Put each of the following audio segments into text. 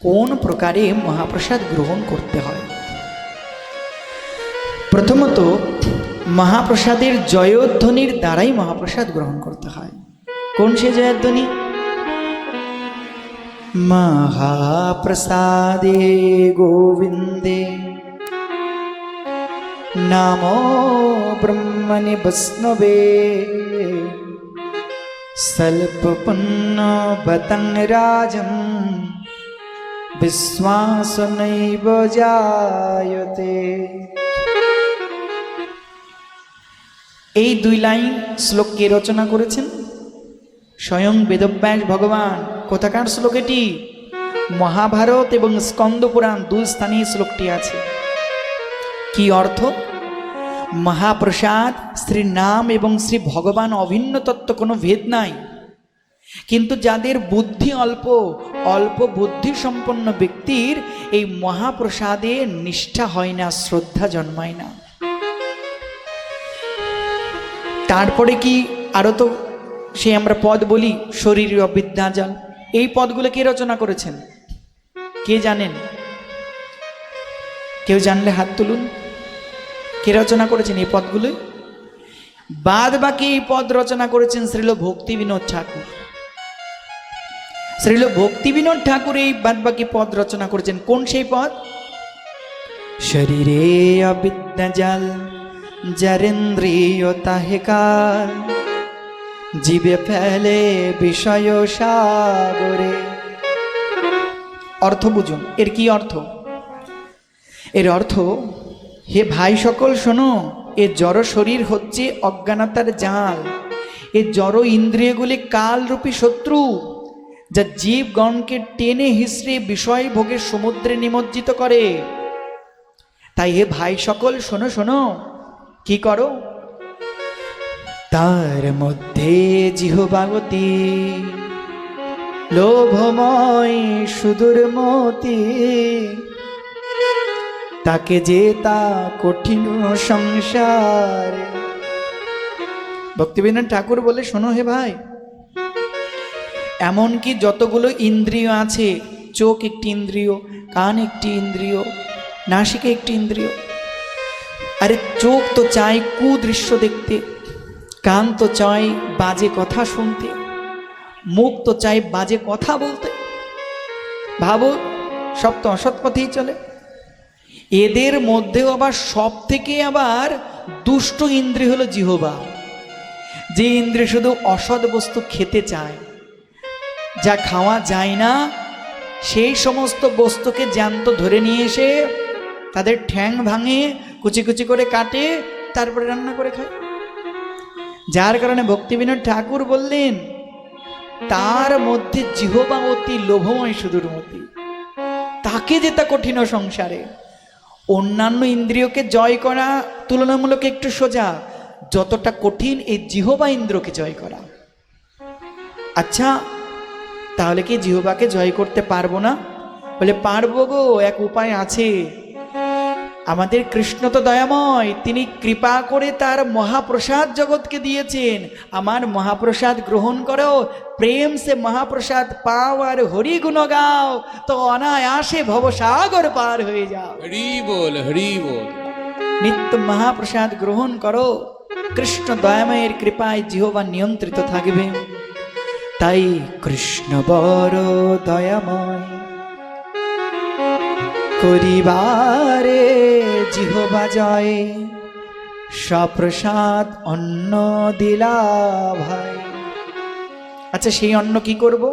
কোন প্রকারে মহাপ্রসাদ গ্রহণ করতে হয়? প্রথমত, মহাপ্রসাদের জয়ধ্বনির দ্বারাই মহাপ্রসাদ গ্রহণ করতে হয়। কোন সে জয়ধ্বনি? মহাপ্রসাদে গোবিন্দে নামো ব্রহ্মণি বৈষ্ণবে স্বল্পপুণ্য বতং রাজম জায়তে এই দুই লাইন শ্লোক কে রচনা করেছেন? স্বয়ং বেদব্যাস ভগবান। কোথাকার শ্লোক এটি? মহাভারত এবং স্কন্দ পুরাণ দুই স্থানে শ্লোকটি আছে। কি অর্থ? মহাপ্রসাদ শ্রী নাম এবং শ্রী ভগবান অভিন্ন তত্ত্ব কোনো ভেদ নাই। কিন্তু যাদের বুদ্ধি অল্প অল্প বুদ্ধি সম্পন্ন ব্যক্তির এই মহাপ্রসাদে নিষ্ঠা হয় না, শ্রদ্ধা জন্মায় না। তারপরে কি আরও তো সে আমরা পদ বলি, শরীর বিদ্যাজাল এই পদগুলো কে রচনা করেছেন? কে জানেন? কেউ জানলে হাত তুলুন। কে রচনা করেছেন এই পদগুলো? বাদ বাকি এই পদ রচনা করেছেন শ্রীল ভক্তি বিনোদ ঠাকুর। শ্রীল ভক্তি বিনোদ ঠাকুর এই বাদ বাকি পদ রচনা করেছেন। কোন সেই পদ? শরীরে অবিদ্যাজাল যারেন্দ্রিয় তাহে কাল, জীবে ফেলে বিষয় সাগরে। অর্থ বুঝুন, এর কি অর্থ? এর অর্থ, হে ভাই সকল শোনো, এ জড় শরীর হচ্ছে অজ্ঞানতার জাল, এ জড় ইন্দ্রিয়গুলি কালরূপী শত্রু যা জীবগণকে টেনে হিসড়ে বিষয় ভোগের সমুদ্রে নিমজ্জিত করে। তাই হে ভাই সকল, শোনো শোনো, কি করো? তার মধ্যে জিহবাগতি, লোভময় সুদূর মতি তাকে যে তা কঠিন সংসার। ভক্তিবিনোদ ঠাকুর বলে, শোনো হে ভাই এমনকি যতগুলো ইন্দ্রিয় আছে, চোখ একটি ইন্দ্রিয়, কান একটি ইন্দ্রিয়, নাসিকে একটি ইন্দ্রিয়। আরে চোখ তো চায় কুদৃশ্য দেখতে, কান তো চায় বাজে কথা শুনতে, মুখ তো চায় বাজে কথা বলতে। ভাবো, সব তো অসৎ পথেই চলে। এদের মধ্যেও আবার সব থেকে আবার দুষ্ট ইন্দ্রিয় হলো জিহবা। যে ইন্দ্রিয় শুধু অসৎ বস্তু খেতে চায় যা খাওয়া যায় না, সেই সমস্ত বস্তুকে জ্যান্ত ধরে নিয়ে এসে তাদের ঠ্যাং ভাঙে, কুচি কুচি করে কাটে, তারপরে রান্না করে খায়। যার কারণে ভক্তিবিনোদ ঠাকুর বললেন, তার মধ্যে জিহবা অতি লোভময় সুদূরমতি তাকে যেতা কঠিন সংসারে। অন্যান্য ইন্দ্রিয়কে জয় করা, তুলনামূলক একটু সোজা। যতটা কঠিন এই জিহবা ইন্দ্রকে জয় করা। আচ্ছা তাহলে কি জিহবাকে জয় করতে পারব না? বলে পারব গো এক উপায় আছে। আমাদের কৃষ্ণ তো দয়াময় তিনি কৃপা করে তার মহাপ্রসাদ জগৎকে দিয়েছেন। আমার মহাপ্রসাদ গ্রহণ করো প্রেম সে মহাপ্রসাদ পাও আর হরি গুণ গাও তো অনায়াসে ভবসাগর পার হয়ে যাও। হরি বল হরি বল। নিত্য মহাপ্রসাদ গ্রহণ করো। কৃষ্ণ দয়াময়ের কৃপায় জিহবা নিয়ন্ত্রিত থাকবে। তাই কৃষ্ণ বড় দয়াময়। করিবারে জিহবা জয়, সপ্রসাদ অন্ন দিলা ভাই। আচ্ছা সেই অন্ন কি করব?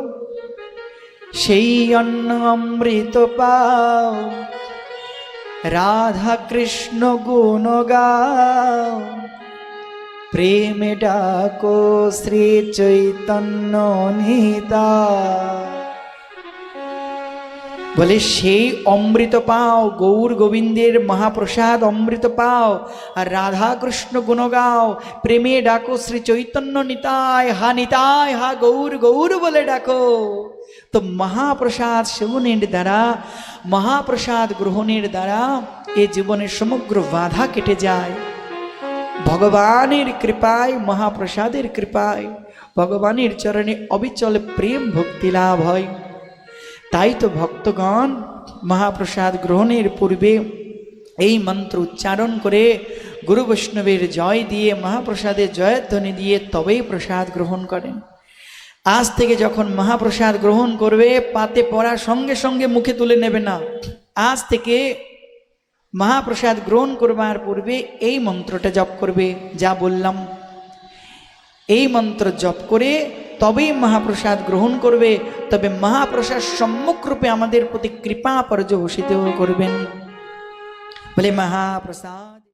সেই অন্ন অমৃত পাও, রাধা কৃষ্ণ গুণ গাও প্রেমে ডাকো শ্রী চৈতন্য নিতা। বলে, সেই অমৃত পাও, গৌর গোবিন্দের মহাপ্রসাদ অমৃত পাও, আর রাধা কৃষ্ণ গুণ গাও। প্রেমে ডাকো শ্রী চৈতন্য নিতায় হা নিতায় হা গৌর গৌর বলে ডাকো। তো মহাপ্রসাদ সেবনের দ্বারা, মহাপ্রসাদ গ্রহণের দ্বারা, এ জীবনের সমগ্র বাধা কেটে যায়। ভগবানের কৃপায়, মহাপ্রসাদের কৃপায়, ভগবানের চরণে অবিচল প্রেম ভক্তি লাভ হয়। তাই তো ভক্তগণ মহাপ্রসাদ গ্রহণের পূর্বে এই মন্ত্র উচ্চারণ করে গুরু বৈষ্ণবের জয় দিয়ে মহাপ্রসাদের জয়ধ্বনি দিয়ে তবেই প্রসাদ গ্রহণ করেন। আজ থেকে যখন মহাপ্রসাদ গ্রহণ করবে, পাতে পড়ার সঙ্গে সঙ্গে মুখে তুলে নেবে না। আজ থেকে মহাপ্রসাদ গ্রহণ করবার পূর্বে এই মন্ত্রটা জপ করবে, যা বললাম। এই মন্ত্র জপ করে তবেই মহাপ্রসাদ গ্রহণ করবে, তবে মহাপ্রসাদ সম্মুখরূপে আমাদের প্রতি কৃপা পর্যবসিত করবেন। বলে মহাপ্রসাদ।